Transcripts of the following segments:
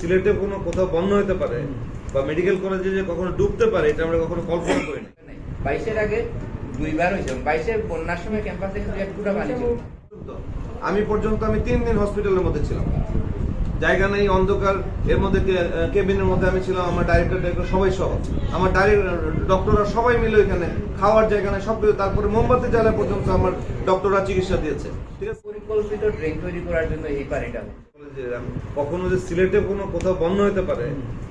সিলেটে কোনো কোথাও বন্ধ হতে পারে বা মেডিকেল কলেজে যে কখনো ডুবতে পারে এটা আমরা কখনো কল্পনা করিনি। বাইশের আগে দুইবার হয়েছে। বাইশের বন্যার সময় ক্যাম্পাসে পানি ছিল। আমি পর্যন্ত আমি তিন দিন হসপিটালের মধ্যে ছিলাম। জায়গা নেই অন্ধকার। এর মধ্যে কেবিনের মধ্যে আমি ছিলাম আমার ডাইরেক্টর ডাইরেক্টর সবাই সহ। আমার ডক্টররা সবাই মিলে এখানে খাওয়ার জায়গা নেই সব কিছু। তারপরে মোমবাতি জ্বালা পর্যন্ত আমার ডক্টররা চিকিৎসা দিয়েছে। ঠিক আছে? পরিকল্পিত ড্রেন তৈরি করার জন্য এই পানিটা কখনো যে সিলেটে কোনো কোথাও বন্ধ হতে পারে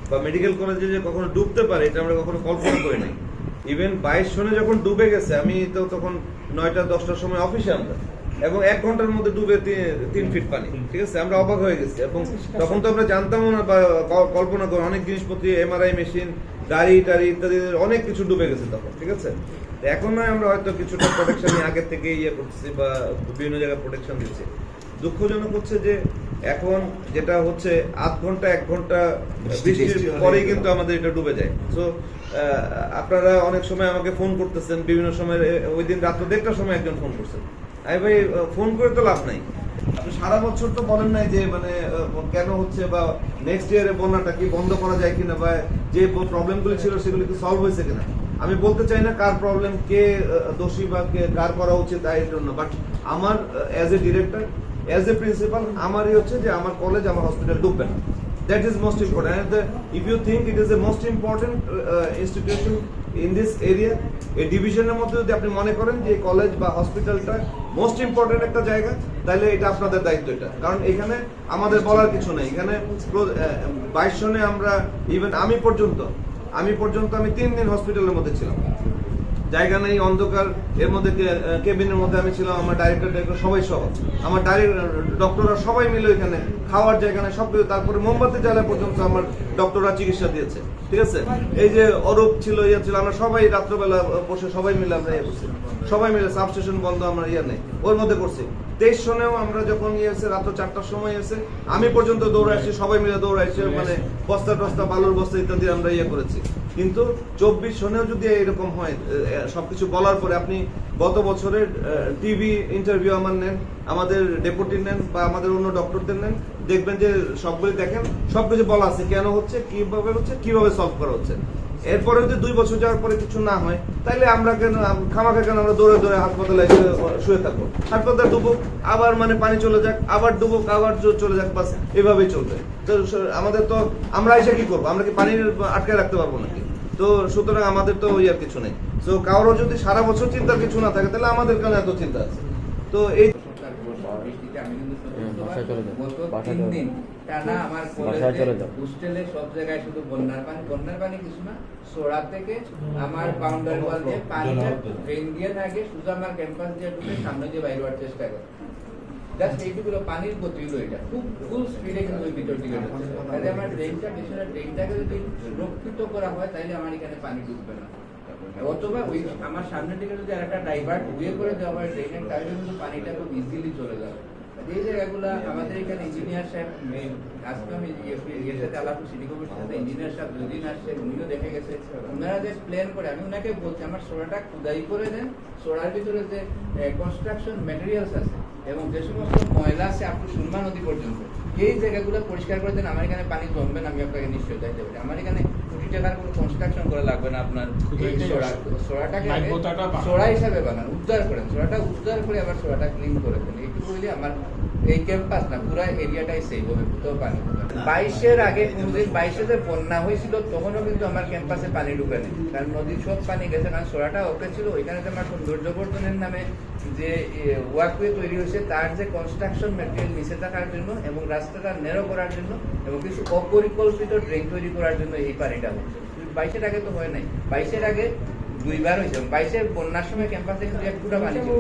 বা মেডিকেল কলেজে যে কখনো ডুবতে পারে এটা আমরা কখনো কল্পনা করি নাই। ইভেন বাইশ সনে যখন ডুবে গেছে আমি তো তখন নয়টা দশটার সময় অফিসে আমরা। এবং এক ঘণ্টার মধ্যে ডুবে তিন ফিট পানি ঠিক আছে? আমরা অবাক হয়ে গেছি। এবং তখন তো আমরা জানতামও না বা কল্পনা করি অনেক জিনিসপত্র এমআরআই মেশিন গাড়ি টাড়ি ইত্যাদি অনেক কিছু ডুবে গেছে তখন ঠিক আছে? এখন নয় আমরা হয়তো কিছুটা প্রোটেকশন আগের থেকে ইয়ে করতেছি বা বিভিন্ন জায়গায় প্রোটেকশন দিচ্ছি। দুঃখজনক হচ্ছে যে এখন যেটা হচ্ছে আধ ঘণ্টা এক ঘণ্টা বৃষ্টির পরেই কিন্তু আমাদের এটা ডুবে যায়। তো আপনারা অনেক সময় আমাকে ফোন করতেছেন বিভিন্ন সময় ওই দিন রাত্র দেড়টার সময় একজন ফোন করছেন। ভাই ফোন করে তো লাভ নাই। আপনি সারা বছর তো বলেন নাই যে মানে কেন হচ্ছে বা নেক্সট ইয়ারে বন্যাটা কি বন্ধ করা যায় কিনা বা যে প্রবলেমগুলি ছিল সেগুলি কি সলভ হয়েছে কিনা? আমি বলতে চাই না কার প্রবলেম কে দোষী বা কে কার করা উচিত তাই জন্য বাট আমার as a director as a principal আমারই হচ্ছে যে আমার কলেজ আমার হসপিটাল ডুববে না। That is most important if you think it is a most important institution in this area এই ডিভিশনের মধ্যে যদি আপনি মনে করেন যে কলেজ বা হসপিটালটা মোস্ট ইম্পর্টেন্ট একটা জায়গা, তাহলে এটা আপনাদের দায়িত্ব এটা। কারণ এখানে আমাদের বলার কিছু নেই। এখানে বাইশ সনে আমরা ইভেন আমি পর্যন্ত আমি পর্যন্ত আমি তিন দিন হসপিটালের মধ্যে ছিলাম। জায়গা নেই, অন্ধকার। এর মধ্যে কেবিনের মধ্যে আমি ছিলাম, আমার ডাইরেক্টর ডাইরেক্টর সবাই সহ। আমার ডক্টররা সবাই মিলে এখানে খাওয়ার জায়গা নেই সব তারপরে মোমবাতি জ্বালা পর্যন্ত আমার ডক্টররা চিকিৎসা দিয়েছে। ঠিক আছে? এই যে অরূপ ছিল ইয়ে ছিল, আমরা সবাই রাত্রবেলা বসে সবাই মিলে আমরা ইয়ে করছি। সবাই মিলে সাবস্টেশন বন্ধ, আমরা ইয়ে নেই। ওর মধ্যে করছি। তেইশ সনেও আমরা যখন ইয়ে এসে রাত্র চারটার সময় এসে আমি পর্যন্ত দৌড়াইছি, সবাই মিলে দৌড়াইছি মানে বস্তা টস্তা, বালুর বস্তা ইত্যাদি আমরা ইয়ে করেছি। কিন্তু চব্বিশ সনেও যদি এরকম হয় সবকিছু বলার পরে আপনি গত বছরের টিভি ইন্টারভিউ আমার নেন, আমাদের ডেপুটি নেন বা আমাদের অন্য ডক্টরদের নেন, দেখবেন যে সবগুলি দেখেন, সবকিছু বলা আছে কেন হচ্ছে, কীভাবে হচ্ছে, কীভাবে সলভ করা হচ্ছে। এরপরে যদি দুই বছর যাওয়ার পরে কিছু না হয় তাহলে আমরা কেন খামাখা কেন আমরা দৌড়ে দৌড়ে হাসপাতালে শুয়ে থাকব? হাসপাতালে ডুবুক, আবার মানে পানি চলে যাক, আবার ডুবুক, আবার চলে যাক, বাস এভাবেই চলবে। তো আমাদের তো, আমরা এসে কি করব? আমরা কি পানির আটকে রাখতে পারব নাকি? তো সুতরাং আমাদের তো ওই আর কিছু নেই। তো কারও যদি সারা বছর চিন্তার কিছু না থাকে, তাহলে আমাদের কেন এত চিন্তা আছে? তো এই বৃষ্টিতে আমি কিন্তু হুম, বাসায় চলে যাও। গত বাসায় তিন দিন টানা আমার বাসায় চলে যাও। হোস্টেলে সব জায়গায় শুধু বন্যার পানি বন্যার পানি কিছু না সোড়া থেকে আমার বাউন্ডারি ওয়াল দিয়ে পানিটা ট্রেন দিয়ে থাকে শুধু আমার ক্যাম্পাস দিয়ে ঢুকে সামনে দিয়ে বাইরে হওয়ার চেষ্টা করে। জাস্ট এইটুকু পানির গতি এটা। খুব ফুল স্পিডে কিন্তু ওই ভিতর দিকে তাহলে আমার ড্রেনটা পেছনে ড্রেনটাকে যদি সুরক্ষিত করা হয় তাহলে আমার এখানে পানি ঢুকবে না। অথবা ওই আমার সামনের দিকে যদি একটা ডাইভার্ট করে দেওয়া হয় ড্রেনের তাহলে কিন্তু পানিটা খুব ইজিলি চলে যাবে। এই আমাদের এখানে ইঞ্জিনিয়ার সাহেব আজকে আমি সাথে আলাপ সাথে ইঞ্জিনিয়ার সাহেব আসছে উনিও দেখে গেছে। ওনারা যে প্ল্যান করে, আমি ওনাকে বলছি, আমার সোড়াটা খুদাই করে দেন, সোড়ার ভিতরে যে কনস্ট্রাকশন ম্যাটেরিয়ালস আছে এবং যে সমস্ত ময়লা আছে, আপনি সুরমা নদী পর্যন্ত। এই জায়গাগুলো পরিষ্কার করে দেন আমার এখানে পানি জমবে না আমি আপনাকে নিশ্চয় চাইতে পারি। আমার এখানে কোটি টাকার কোনো কনস্ট্রাকশন করা লাগবে না আপনার সোড়াটাকে সোড়া হিসাবে বানান উদ্ধার করেন। সোড়াটা উদ্ধার করে আবার সোড়াটা ক্লিন করে দেন। এইটুকু হইলে আমার এই ক্যাম্পাস না পুরো এরিয়াটাই সেভ হবে কোথাও পানি। বাইশের আগে কোনদিন বাইশে যে বন্যা হয়েছিল তখনও কিন্তু আমার ক্যাম্পাসে পানি ঢুকে নেই। কারণ নদীর সব পানি গেছে কারণ সোড়াটা ওকে ছিল ওইখানে যে আমার সৌন্দর্যবর্ধনের নামে যে ওয়াকওয়ে তৈরি হয়েছে তার যে কনস্ট্রাকশন ম্যাটেরিয়াল নিচে থাকার জন্য এবং রাস্তাটা নেরো করার জন্য এবং কিছু অপরিকল্পিত ড্রেন তৈরি করার জন্য এই পানিটা হচ্ছে। বাইশের আগে তো হয় নাই। বাইশের আগে দুইবার হয়েছে বাইশের বন্যার সময় ক্যাম্পাসে কিন্তু এক ফুটা পানি ছিল।